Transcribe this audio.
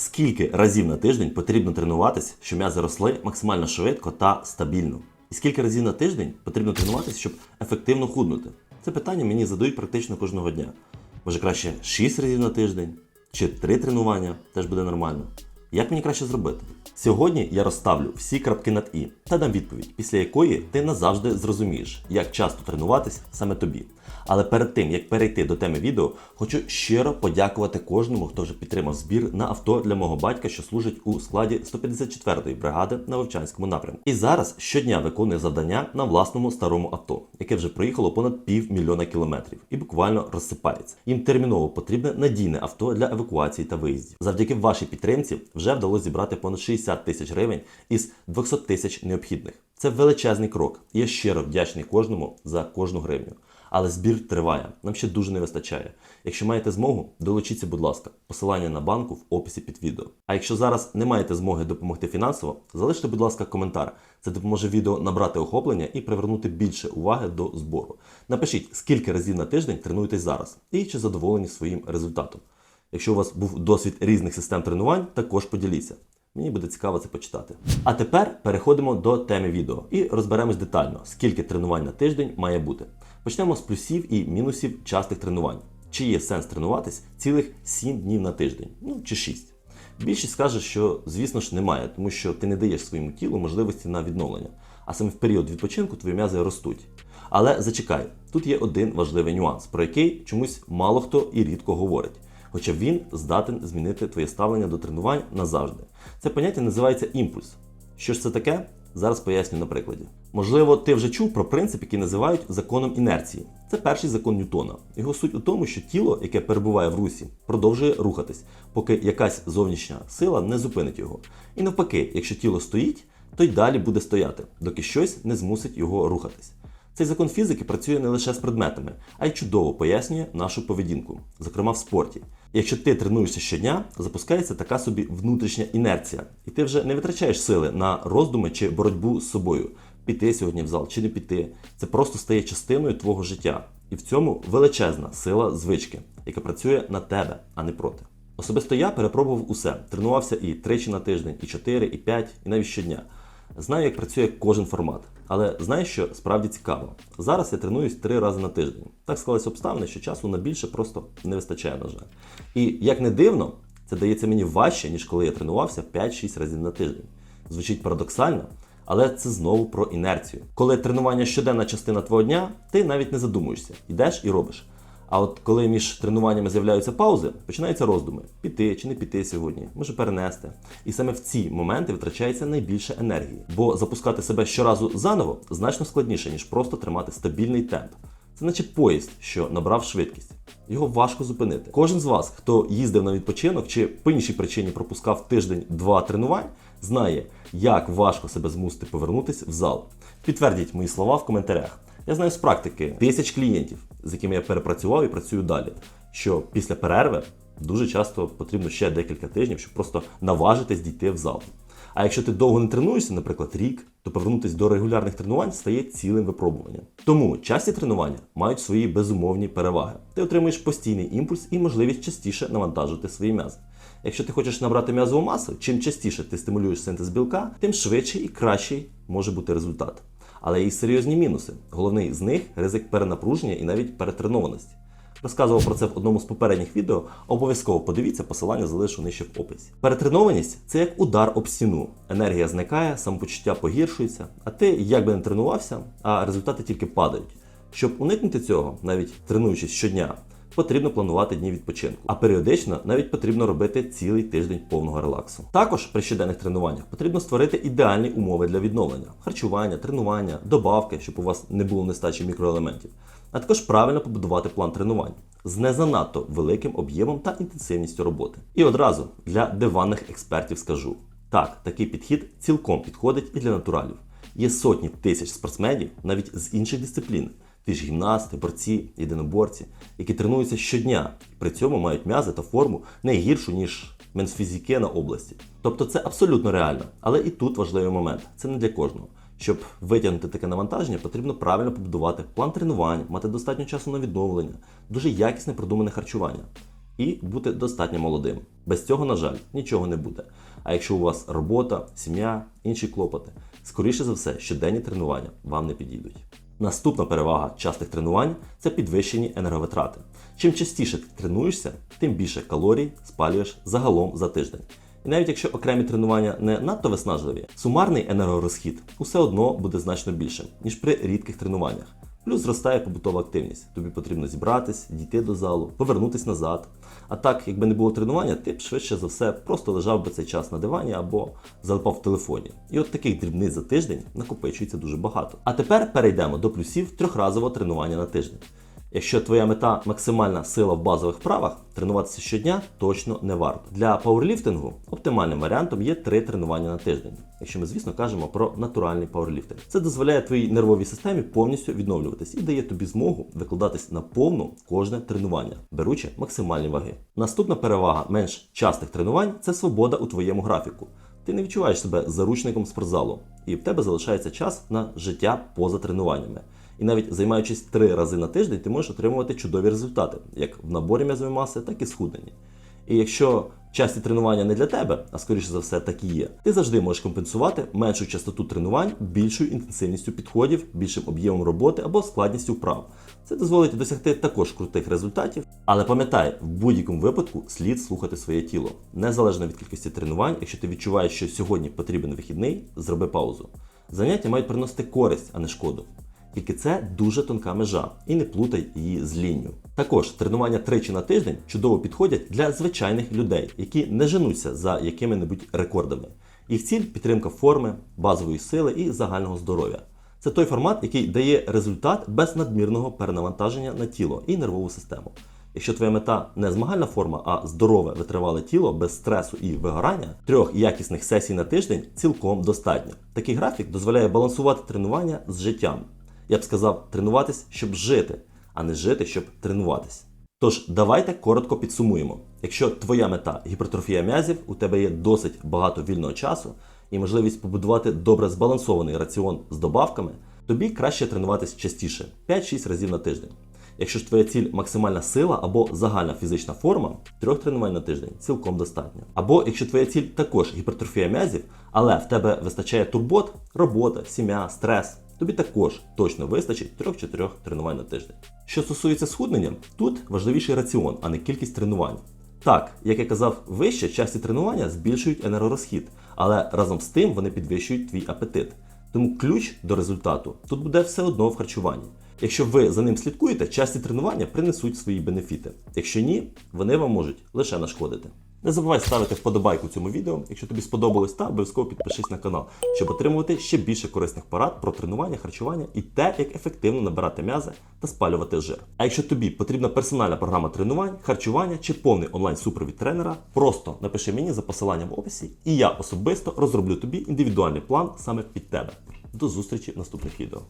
Скільки разів на тиждень потрібно тренуватися, щоб м'язи росли максимально швидко та стабільно? І скільки разів на тиждень потрібно тренуватися, щоб ефективно худнути? Це питання мені задають практично кожного дня. Може краще 6 разів на тиждень чи 3 тренування теж буде нормально. Як мені краще зробити? Сьогодні я розставлю всі крапки над і та дам відповідь, після якої ти назавжди зрозумієш, як часто тренуватись саме тобі. Але перед тим як перейти до теми відео, хочу щиро подякувати кожному, хто вже підтримав збір на авто для мого батька, що служить у складі 154-ї бригади на Вовчанському напрямку. І зараз щодня виконує завдання на власному старому авто, яке вже проїхало понад півмільйона кілометрів і буквально розсипається. Їм терміново потрібне надійне авто для евакуації та виїздів. Завдяки вашій підтримці вже вдалося зібрати понад 60 тисяч гривень із 200 тисяч необхідних. Це величезний крок. Я щиро вдячний кожному за кожну гривню. Але збір триває. Нам ще дуже не вистачає. Якщо маєте змогу, долучіться, будь ласка, посилання на банку в описі під відео. А якщо зараз не маєте змоги допомогти фінансово, залиште, будь ласка, коментар. Це допоможе відео набрати охоплення і привернути більше уваги до збору. Напишіть, скільки разів на тиждень тренуєтесь зараз і чи задоволені своїм результатом. Якщо у вас був досвід різних систем тренувань, також поділіться. Мені буде цікаво це почитати. А тепер переходимо до теми відео і розберемось детально, скільки тренувань на тиждень має бути. Почнемо з плюсів і мінусів частих тренувань. Чи є сенс тренуватись цілих 7 днів на тиждень, ну чи 6. Більшість скаже, що звісно ж немає, тому що ти не даєш своєму тілу можливості на відновлення, а саме в період відпочинку твої м'язи ростуть. Але зачекай, тут є один важливий нюанс, про який чомусь мало хто і рідко говорить. Хоча він здатен змінити твоє ставлення до тренувань назавжди. Це поняття називається імпульс. Що ж це таке? Зараз поясню на прикладі. Можливо, ти вже чув про принцип, який називають законом інерції. Це перший закон Ньютона. Його суть у тому, що тіло, яке перебуває в русі, продовжує рухатись, поки якась зовнішня сила не зупинить його. І навпаки, якщо тіло стоїть, то й далі буде стояти, доки щось не змусить його рухатись. Цей закон фізики працює не лише з предметами, а й чудово пояснює нашу поведінку, зокрема в спорті. Якщо ти тренуєшся щодня, запускається така собі внутрішня інерція, і ти вже не витрачаєш сили на роздуми чи боротьбу з собою. Піти сьогодні в зал чи не піти. Це просто стає частиною твого життя. І в цьому величезна сила звички, яка працює на тебе, а не проти. Особисто я перепробував усе. Тренувався і тричі на тиждень, і чотири, і п'ять, і навіть щодня. Знаю, як працює кожен формат. Але знаю, що справді цікаво. Зараз я тренуюсь три рази на тиждень. Так склалися обставини, що часу на більше просто не вистачає, на жаль. І як не дивно, це дається мені важче, ніж коли я тренувався 5-6 разів на тиждень. Звучить парадоксально, але це знову про інерцію. Коли тренування щоденна частина твого дня, ти навіть не задумуєшся, йдеш і робиш. А от коли між тренуваннями з'являються паузи, починаються роздуми: піти чи не піти сьогодні, може перенести. І саме в ці моменти витрачається найбільше енергії, бо запускати себе щоразу заново значно складніше, ніж просто тримати стабільний темп. Це наче поїзд, що набрав швидкість. Його важко зупинити. Кожен з вас, хто їздив на відпочинок чи по іншій причині пропускав тиждень-два тренувань, знає, як важко себе змусити повернутися в зал. Підтвердіть мої слова в коментарях. Я знаю з практики тисяч клієнтів, з якими я перепрацював і працюю далі. Що після перерви дуже часто потрібно ще декілька тижнів, щоб просто наважитись дійти в зал. А якщо ти довго не тренуєшся, наприклад, рік, то повернутися до регулярних тренувань стає цілим випробуванням. Тому часті тренування мають свої безумовні переваги. Ти отримуєш постійний імпульс і можливість частіше навантажувати свої м'язи. Якщо ти хочеш набрати м'язову масу, чим частіше ти стимулюєш синтез білка, тим швидший і кращий може бути результат. Але й серйозні мінуси. Головний з них ризик перенапруження і навіть перетренованості. Розказував про це в одному з попередніх відео. Обов'язково подивіться, посилання залишу нижче в описі. Перетренованість це як удар об стіну. Енергія зникає, самопочуття погіршується, а ти як би не тренувався, а результати тільки падають. Щоб уникнути цього, навіть тренуючись щодня, потрібно планувати дні відпочинку, а періодично навіть потрібно робити цілий тиждень повного релаксу. Також при щоденних тренуваннях потрібно створити ідеальні умови для відновлення: харчування, тренування, добавки, щоб у вас не було нестачі мікроелементів, а також правильно побудувати план тренувань з не занадто великим об'ємом та інтенсивністю роботи. І одразу для диванних експертів скажу: так, такий підхід цілком підходить і для натуралів. Є сотні тисяч спортсменів навіть з інших дисциплін. Ті ж гімнасти, борці, єдиноборці, які тренуються щодня при цьому мають м'язи та форму не гіршу, ніж менсфізіке на області. Тобто це абсолютно реально. Але і тут важливий момент це не для кожного. Щоб витягнути таке навантаження, потрібно правильно побудувати план тренувань, мати достатньо часу на відновлення, дуже якісне продумане харчування. і бути достатньо молодим. Без цього, на жаль, нічого не буде. А якщо у вас робота, сім'я, інші клопоти, скоріше за все, щоденні тренування вам не підійдуть. Наступна перевага частих тренувань це підвищені енерговитрати. Чим частіше ти тренуєшся, тим більше калорій спалюєш загалом за тиждень. І навіть якщо окремі тренування не надто виснажливі, сумарний енергорозхід усе одно буде значно більшим, ніж при рідких тренуваннях. Плюс зростає побутова активність. Тобі потрібно зібратись, дійти до залу, повернутись назад. А так, якби не було тренування, ти б швидше за все просто лежав би цей час на дивані або залипав в телефоні. І от таких дрібниць за тиждень накопичується дуже багато. А тепер перейдемо до плюсів трьохразового тренування на тиждень. Якщо твоя мета максимальна сила в базових вправах, тренуватися щодня точно не варто. Для пауерліфтингу оптимальним варіантом є три тренування на тиждень. Якщо ми, звісно, кажемо про натуральний пауерліфтинг. Це дозволяє твоїй нервовій системі повністю відновлюватись і дає тобі змогу викладатись на повну кожне тренування, беручи максимальні ваги. Наступна перевага менш частих тренувань це свобода у твоєму графіку. Ти не відчуваєш себе заручником спортзалу, і в тебе залишається час на життя поза тренуваннями. І навіть займаючись три рази на тиждень, ти можеш отримувати чудові результати, як в наборі м'язової маси, так і схудненні. І якщо часті тренування не для тебе, а скоріше за все так і є, ти завжди можеш компенсувати меншу частоту тренувань більшою інтенсивністю підходів, більшим об'ємом роботи або складністю вправ. Це дозволить досягти також крутих результатів. Але пам'ятай, в будь-якому випадку слід слухати своє тіло. Незалежно від кількості тренувань, якщо ти відчуваєш, що сьогодні потрібен вихідний, зроби паузу. Заняття мають приносити користь, а не шкоду. Тільки це дуже тонка межа, і не плутай її з лінню. Також тренування тричі на тиждень чудово підходять для звичайних людей, які не женуться за якими-небудь рекордами. Їх ціль підтримка форми, базової сили і загального здоров'я. Це той формат, який дає результат без надмірного перенавантаження на тіло і нервову систему. Якщо твоя мета не змагальна форма, а здорове витривале тіло без стресу і вигорання, трьох якісних сесій на тиждень цілком достатньо. Такий графік дозволяє балансувати тренування з життям. Я б сказав, тренуватись, щоб жити, а не жити, щоб тренуватись. Тож, давайте коротко підсумуємо. Якщо твоя мета гіпертрофія м'язів, у тебе є досить багато вільного часу і можливість побудувати добре збалансований раціон з добавками, тобі краще тренуватись частіше 5-6 разів на тиждень. Якщо ж твоя ціль максимальна сила або загальна фізична форма, трьох тренувань на тиждень цілком достатньо. Або якщо твоя ціль також гіпертрофія м'язів, але в тебе вистачає турбот, робота, сім'я, стрес, тобі також точно вистачить 3-4 тренувань на тиждень. Що стосується схуднення, тут важливіший раціон, а не кількість тренувань. Так, як я казав вище, часті тренування збільшують енергорозхід, але разом з тим вони підвищують твій апетит. Тому ключ до результату тут буде все одно в харчуванні. Якщо ви за ним слідкуєте, часті тренування принесуть свої бенефіти. Якщо ні, вони вам можуть лише нашкодити. Не забувай ставити вподобайку цьому відео, якщо тобі сподобалось, та обов'язково підпишись на канал, щоб отримувати ще більше корисних порад про тренування, харчування і те, як ефективно набирати м'язи та спалювати жир. А якщо тобі потрібна персональна програма тренувань, харчування чи повний онлайн-супровід тренера, просто напиши мені за посиланням в описі, і я особисто розроблю тобі індивідуальний план саме під тебе. До зустрічі в наступних відео.